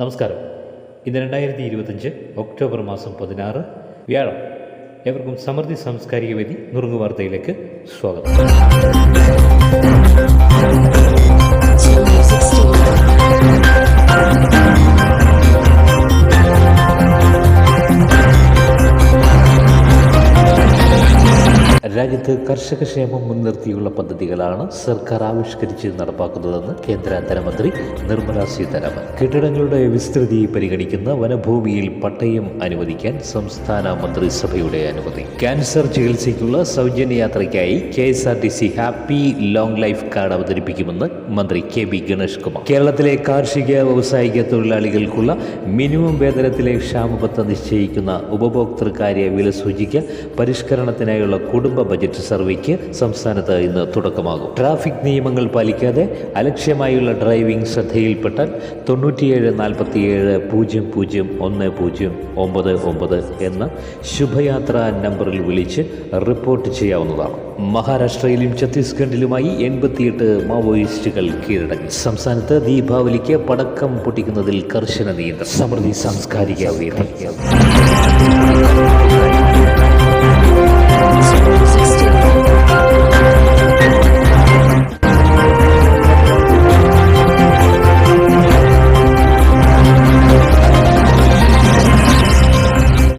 നമസ്കാരം. ഇന്ന് രണ്ടായിരത്തി ഇരുപത്തഞ്ച് ഒക്ടോബർ മാസം പതിനാറ് വ്യാഴം. എവർക്കും സമൃദ്ധി സാംസ്കാരിക വേദി നുറുങ്ങു വാർത്തയിലേക്ക് സ്വാഗതം. രാജ്യത്ത് കർഷകക്ഷേമം മുൻനിർത്തിയുള്ള പദ്ധതികളാണ് സർക്കാർ ആവിഷ്കരിച്ച് നടപ്പാക്കുന്നതെന്ന് കേന്ദ്ര ധനമന്ത്രി നിർമ്മല സീതാരാമൻ. കെട്ടിടങ്ങളുടെ വിസ്തൃതി പരിഗണിക്കുന്ന വനഭൂമിയിൽ പട്ടയം അനുവദിക്കാൻ സംസ്ഥാന മന്ത്രിസഭയുടെ അനുമതി. ക്യാൻസർ ചികിത്സയ്ക്കുള്ള സൗജന്യ യാത്രയ്ക്കായി K S R T C happy long life card അവതരിപ്പിക്കുമെന്ന് മന്ത്രി കെ ബി ഗണേഷ് കുമാർ കേരളത്തിലെ കാർഷിക വ്യാവസായിക തൊഴിലാളികൾക്കുള്ള മിനിമം വേതനത്തിലെ ക്ഷാമബത്ത നിശ്ചയിക്കുന്ന ഉപഭോക്തൃകാര്യ വില സൂചിക പരിഷ്കരണത്തിനായുള്ള കുടുംബ ബജറ്റ് സർവേക്ക് സംസ്ഥാനത്ത് ഇന്ന് തുടക്കമാകും. ട്രാഫിക് നിയമങ്ങൾ പാലിക്കാതെ അലക്ഷ്യമായുള്ള ഡ്രൈവിംഗ് ശ്രദ്ധയിൽപ്പെട്ടാൽ തൊണ്ണൂറ്റിയേഴ് നാൽപ്പത്തിയേഴ് പൂജ്യം പൂജ്യം ഒന്ന് പൂജ്യം ഒമ്പത് ഒമ്പത് എന്ന ശുഭയാത്ര നമ്പറിൽ വിളിച്ച് റിപ്പോർട്ട് ചെയ്യാവുന്നതാണ്. മഹാരാഷ്ട്രയിലും ഛത്തീസ്ഗഡിലുമായി എൺപത്തിയെട്ട് മാവോയിസ്റ്റുകൾ കീഴടങ്ങി. സംസ്ഥാനത്ത് ദീപാവലിക്ക് പടക്കം പൊട്ടിക്കുന്നതിൽ കർശന നിയന്ത്രണം. സമൃദ്ധി സാംസ്കാരിക വേദി